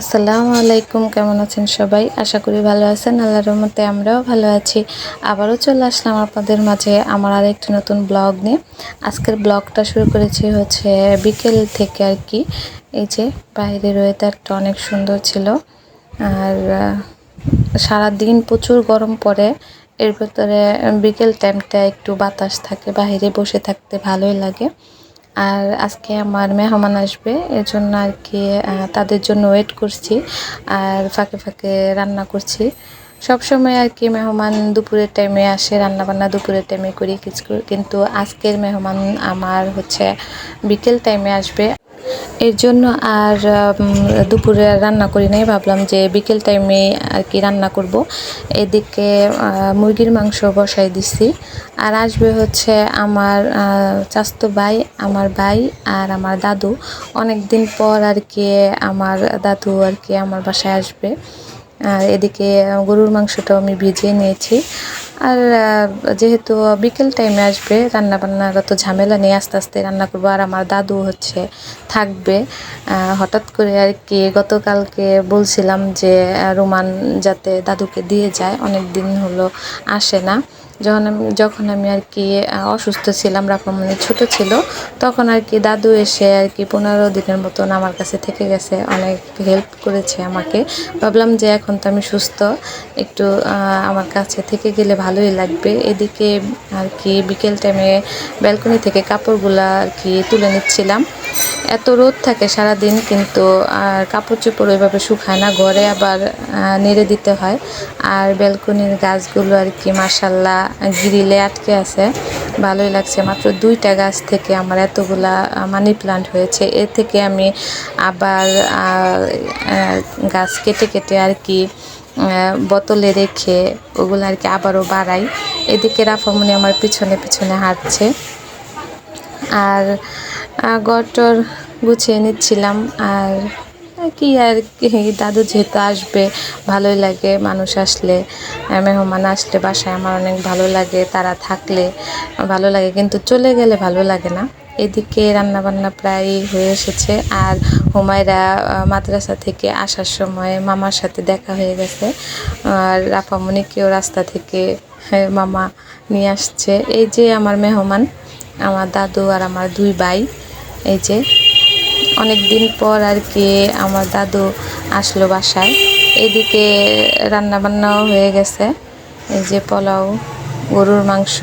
আসসালামু আলাইকুম, কেমন আছেন সবাই? আশা করি ভালো আছেন আল্লাহর রহমতে আমরাও ভালো আছি। আবারও চলে আসলাম আপনাদের মাঝে আমার আরেকটি নতুন ব্লগ নিয়ে। আজকের ব্লগটা শুরু করেছি হচ্ছে বিকেল থেকে আর কি। এই যে বাইরের ওয়েদারটা অনেক সুন্দর ছিল। আর সারা দিন প্রচুর গরম পড়ে। এর ভেতরে বিকেল টাইমটা একটু বাতাস থাকে, বাইরে বসে থাকতে ভালোই লাগে। আর আজকে আমার মেহমান আসবে এর জন্য আর কি তাদের জন্য ওয়েট করছি আর ফাঁকে ফাঁকে রান্না করছি। সবসময় আর কি মেহমান দুপুরের টাইমে আসে রান্না বান্না দুপুরের টাইমে করি, কিছু কিন্তু আজকের মেহমান আমার হচ্ছে বিকেল টাইমে আসবে। এর জন্য আর দুপুরে রান্না করি নাই। ভাবলাম যে বিকেল টাইমে আর কি রান্না করব। এদিকে মুরগির মাংস বসাই দিছি। আর আসবে হচ্ছে আমার চাস্তো ভাই, আমার ভাই আর আমার দাদু। অনেক দিন পর আর কি আমার দাদু আর কি আমার বাসায় আসবে। আর এদিকে গরুর মাংসটাও আমি ভিজিয়ে নিয়েছি। আর যেহেতু বিকেল টাইমে আসবে রান্না বান্নার তো ঝামেলা নেই, আস্তে আস্তে রান্না করব। আর আমার দাদু হচ্ছে, থাকবে। হঠাৎ করে আর কি গতকালকে বলছিলাম যে রোমান যাতে দাদুকে দিয়ে যায় অনেক দিন হলো আসে না। যখন আমি যখন আমি আর কি অসুস্থ ছিলাম মানে ছোট ছিল, তখন আর কি দাদু এসে আর কি পনেরো দিনের মতন আমার কাছে থেকে গেছে, অনেক হেল্প করেছে আমাকে। ভাবলাম যে এখন তো আমি সুস্থ, একটু আমার কাছে থেকে গেলে ভালোই লাগবে। এদিকে আর কি বিকেল টাইমে ব্যালকনি থেকে কাপড়গুলা আর কি তুলে নিচ্ছিলাম। এত রোদ থাকে সারা দিন কিন্তু, আর কাপড় চোপড় ওইভাবে শুকায় না, ঘরে আবার নেড়ে দিতে হয়। আর ব্যালকনির গাছগুলো আর কি মাসাল্লাহ গ্রিলে আটকে আছে। ভালোই লাগছে। মাত্র দুইটা গাছ থেকে আমার এতগুলা মানি প্লান্ট হয়েছে। এর থেকে আমি আবার গাছ কেটে কেটে আর কি বোতলে রেখে ওগুলো আর কি আবারও বাড়াই। এদিকে রাফামনি আমার পিছনে পিছনে হাঁটছে। আর গটর গুছিয়ে নিচ্ছিলাম। আর কি আর কি, দাদু যেহেতু আসবে, ভালোই লাগে মানুষ আসলে মেহমান আসলে বাসায় আমার অনেক ভালো লাগে, তারা থাকলে ভালো লাগে, কিন্তু চলে গেলে ভালো লাগে না। এদিকে রান্নাবান্না প্রায় হয়ে এসেছে, আর হুমায়রা মাদ্রাসা থেকে আসার সময় মামার সাথে দেখা হয়ে গেছে, আর রাফামণিকেও রাস্তা থেকে মামা নিয়ে আসছে। এই যে আমার মেহমান, আমার দাদু আর আমার দুই ভাই, এই যে অনেক দিন পর আর কি আমার দাদু আসলো বাসায়। এদিকে রান্নাবান্নাও হয়ে গেছে। এই যে পোলাও, গরুর মাংস,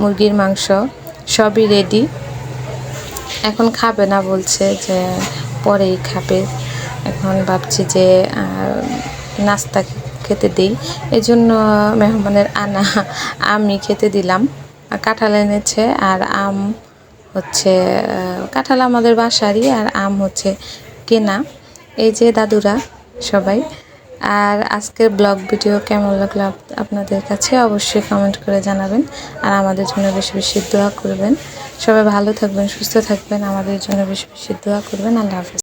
মুরগির মাংস, সবই রেডি এখন খাবে না বলছে যে পরেই খাবে। এখন ভাবছি যে নাস্তা খেতে দিই। এই জন্য মেহমানের আনা আমি খেতে দিলাম। কাঁঠাল এনেছে আর আম হচ্ছে কাঁঠাল আমাদের বাসারই আর আম হচ্ছে কেনা। এই যে দাদুরা সবাই। আর আজকের ব্লগ ভিডিও কেমন লাগল আপনাদের কাছে অবশ্যই কমেন্ট করে জানাবেন। আর আমাদের জন্য বেশি বেশি দোয়া করবেন। সবাই ভালো থাকবেন, সুস্থ থাকবেন। আমাদের জন্য বেশি বেশি দোয়া করবেন। আল্লাহ হাফিজ।